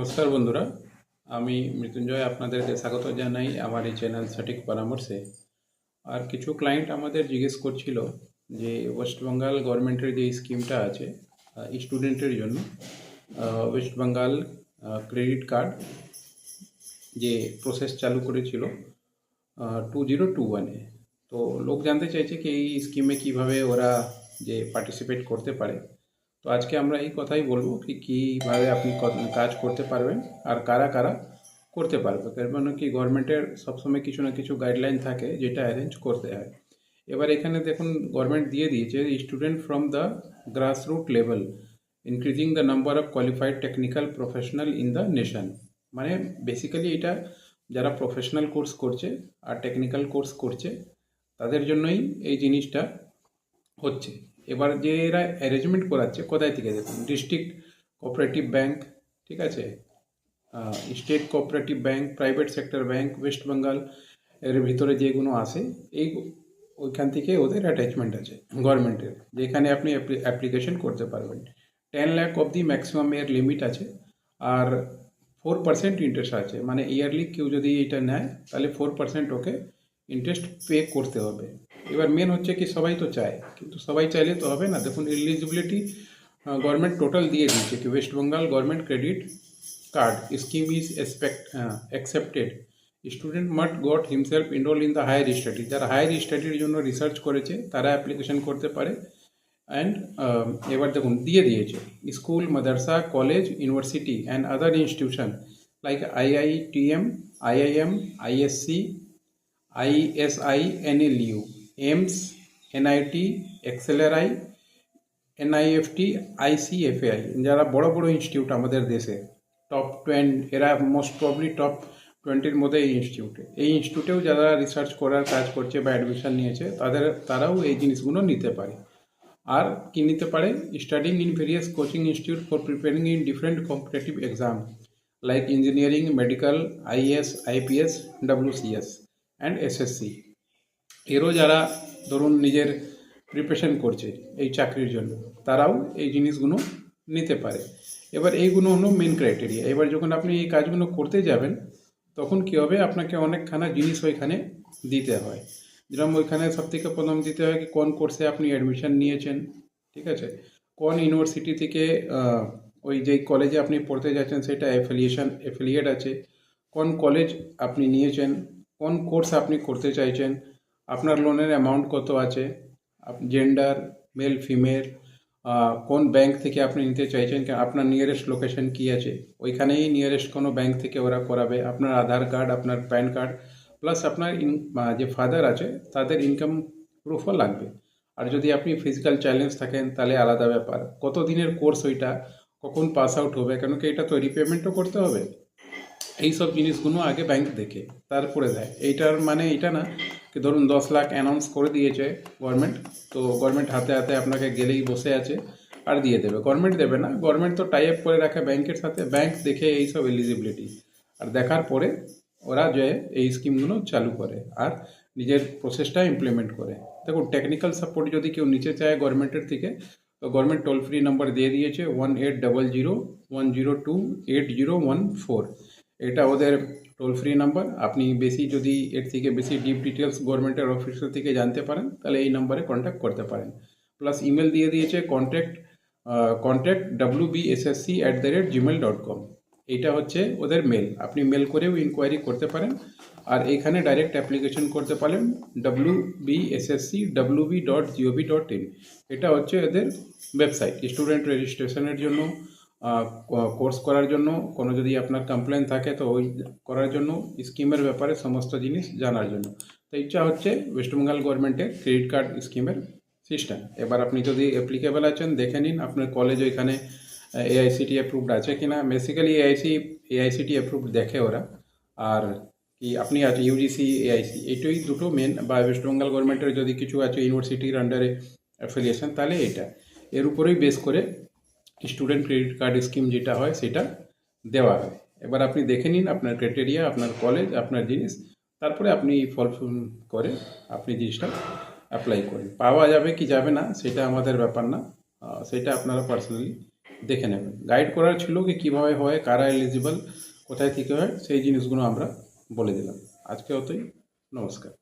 নমস্কার বন্ধুরা। আমি মৃত্যুঞ্জয় আপনাদেরকে স্বাগত জানাই আমার এই চ্যানেল সঠিক পরামর্শে। আর কিছু ক্লায়েন্ট আমাদের জিজ্ঞেস করছিল যে ওয়েস্ট বেঙ্গল গভর্নমেন্টের যে স্কিমটা আছে স্টুডেন্টের জন্য ওয়েস্ট বেঙ্গল ক্রেডিট কার্ড যে প্রসেস চালু করেছিল টু জিরো টু ওয়ানে তো লোক জানতে চাইছে কি এই স্কিমে কীভাবে ওরা যে পার্টিসিপেট করতে পারে। তো আজকে আমরা এই কথাই বলব কি কীভাবে আপনি কাজ করতে পারবেন আর কারা কারা করতে পারবে। তার কি গভর্নমেন্টের সবসময় কিছু না কিছু গাইডলাইন থাকে যেটা অ্যারেঞ্জ করতে হয়। এবার এখানে দেখুন গভর্নমেন্ট দিয়ে দিয়েছে student from the grassroot level increasing the number of qualified technical professional in the nation মানে বেসিক্যালি এটা যারা প্রফেশনাল কোর্স করছে আর টেকনিক্যাল কোর্স করছে, তাদের জন্যই এই জিনিসটা হচ্ছে। এবার যে এরা অ্যারেঞ্জমেন্ট করাচ্ছে, কোথায় থেকে? দেখুন ডিস্ট্রিক্ট কোঅপারেটিভ ব্যাংক ঠিক আছে? State cooperative bank private sector bank West Bengal এর ভিতরে যেগুলো আসে এই ওইখান থেকে ওদের অ্যাটাচমেন্ট আছে গভর্নমেন্টের যেখানে আপনি অ্যাপ্লিকেশন করতে পারবেন। টেন ল্যাক অবধি ম্যাক্সিমাম এর লিমিট আছে, আর ফোর পার্সেন্ট ইন্টারেস্ট আছে। মানে ইয়ারলি কেউ যদি এটা নেয়, তাহলে four percent okay interest pay করতে হবে। এবার মেন হচ্ছে কি সবাই তো চায়, কিন্তু সবাই চাইলে তো হবে না। দেখুন এলিজিবিলিটি গভর্নমেন্ট টোটাল দিয়ে দিয়েছে কি West Bengal government credit card scheme is expect accepted student must got himself enrol in the higher study যারা হায়ার স্টাডির জন্য রিসার্চ করেছে, তারা অ্যাপ্লিকেশন করতে পারে। অ্যান্ড এবার দেখুন, দিয়ে দিয়েছে। School Madrasa college university and other institution like IITM IIM ISC ISI NLU AIIMS, NIT XLRI NIFT, ICFAI, যারা বড় বড় ইনস্টিটিউট আমাদের দেশে টপ টোয়েন্ট এরা মোস্ট প্রবলি টপ টোয়েন্টির মধ্যে এই ইনস্টিটিউটে। এই ইনস্টিটিউটেও যারা রিসার্চ করার কাজ করছে বা অ্যাডমিশন নিয়েছে, তাদের তারাও এই জিনিসগুলো নিতে পারে। আর কি নিতে পারে? Studying in various coaching institute for preparing in different competitive exam like engineering medical IAS IPS WBCS and SSC এরও যারা ধরুন নিজের প্রিপারেশন করছে এই চাকরির জন্য, তারাও এই জিনিসগুলো নিতে পারে। এবার এইগুলো হলো মেন ক্রাইটেরিয়া এবার যখন আপনি এই কাজগুলো করতে যাবেন, তখন কী হবে? আপনাকে অনেকখানা জিনিস ওইখানে দিতে হয়। যেরকম ওইখানে সব থেকে প্রথম দিতে হয় কি, কোন কোর্সে আপনি অ্যাডমিশন নিয়েছেন, ঠিক আছে? কোন ইউনিভার্সিটি থেকে ওই যে কলেজে আপনি পড়তে যাচ্ছেন, সেটা অ্যাফিলিয়েশন অ্যাফিলিয়েট আছে। কোন কলেজ আপনি নিয়েছেন, কোন কোর্স আপনি করতে চাইছেন আপনার লোনের অ্যামাউন্ট কত আছে? জেন্ডার মেল ফিমেল কোন ব্যাংক থেকে আপনি নিতে চাইছেন? আপনার নিয়ারেস্ট লোকেশন কি আছে? ওইখানেই নিয়ারেস্ট কোনো ব্যাংক থেকে ওরা করাবে। আপনার আধার কার্ড আপনার প্যান কার্ড প্লাস আপনার ইন যে ফাদার আছে, তাদের ইনকাম প্রুফও লাগবে। আর যদি আপনি ফিজিক্যাল চ্যালেঞ্জ থাকেন, তাহলে আলাদা ব্যাপার। কত দিনের কোর্স ওইটা? কখন পাস আউট হবে? কেন কি এটা তো রিপেমেন্টও করতে হবে? এই সব জিনিসগুলো আগে ব্যাংক দেখে, তারপরে দেয়। এইটার মানে এটা না কি ধরুন দশ লাখ অ্যানাউন্স করে দিয়েছে গভর্নমেন্ট তো গভর্নমেন্ট হাতে হাতে আপনাকে গেলেই বসে আছে আর দিয়ে দেবে। গভর্নমেন্ট দেবে না গভর্নমেন্ট তো টাই আপ করে রাখে ব্যাংকের সাথে ব্যাংক দেখে এই সব এলিজিবিলিটি আর দেখার পরে ওরা যে এই স্কিমগুলো চালু করে আর নিজের প্রসেসটা ইমপ্লিমেন্ট করে। দেখুন টেকনিক্যাল সাপোর্ট যদি কেউ নিচে চায় গভর্নমেন্টের থেকে, তো গভর্নমেন্ট টোল ফ্রি নাম্বার দিয়ে দিয়েছে one eight double zero one zero two eight zero one four এটা ওদের টোল ফ্রি নাম্বার আপনি বেশি যদি এর থেকে বেশি ডিপ ডিটেলস গভর্নমেন্টের অফিসের থেকে জানতে পারেন, তাহলে এই নাম্বারে কন্ট্যাক্ট করতে পারেন। প্লাস ইমেল দিয়ে দিয়েছে contact contact W B S S C at the rate Gmail dot com এইটা হচ্ছে ওদের মেল আপনি মেল করেও ইনকোয়ারি করতে পারেন। আর এখানে ডাইরেক্ট অ্যাপ্লিকেশন করতে পারেন W B S S C W B dot gov dot in এটা হচ্ছে এদের ওয়েবসাইট স্টুডেন্ট রেজিস্ট্রেশনের জন্য। কোর্স করার জন্য, কোনো যদি আপনার কমপ্লেন থাকে, তো ওই করার জন্য স্কিমের ব্যাপারে সমস্ত জিনিস জানার জন্য। তো ইচ্ছা হচ্ছে ওয়েস্ট বেঙ্গল গভর্নমেন্টের ক্রেডিট কার্ড স্কিমের সিস্টেম এবার আপনি যদি অ্যাপ্লিকেবল আছেন, দেখে নিন, আপনার কলেজ ওইখানে এআইসিটি অ্যাপ্রুভড আছে কিনা। বেসিক্যালি এআইসি এআইসিটি অ্যাপ্রুভড দেখে ওরা। আর কি আপনি আছে ইউজিসি এআইসি এইটাই দুটো মেন বা ওয়েস্ট বেঙ্গল গভর্নমেন্টের যদি কিছু আছে ইউনিভার্সিটির আন্ডারে অ্যাফিলিয়েশন তাহলে এটা। এর উপরেই বেস করে স্টুডেন্ট ক্রেডিট কার্ড স্কিম যেটা হয়, সেটা দেওয়া হয়। এবার আপনি দেখে নিন আপনার ক্রাইটেরিয়া আপনার কলেজ আপনার জিনিস, তারপরে আপনি ফল করে আপনি জিনিসটা অ্যাপ্লাই করেন। পাওয়া যাবে কি যাবে না, সেটা আমাদের ব্যাপার না। সেটা আপনারা পার্সোনালি দেখে নেবেন। গাইড করার ছিল কি কীভাবে হয়, কারা এলিজিবল কোথায় থেকে হয়, সেই জিনিসগুলো আমরা বলে দিলাম। আজকে অতই, নমস্কার।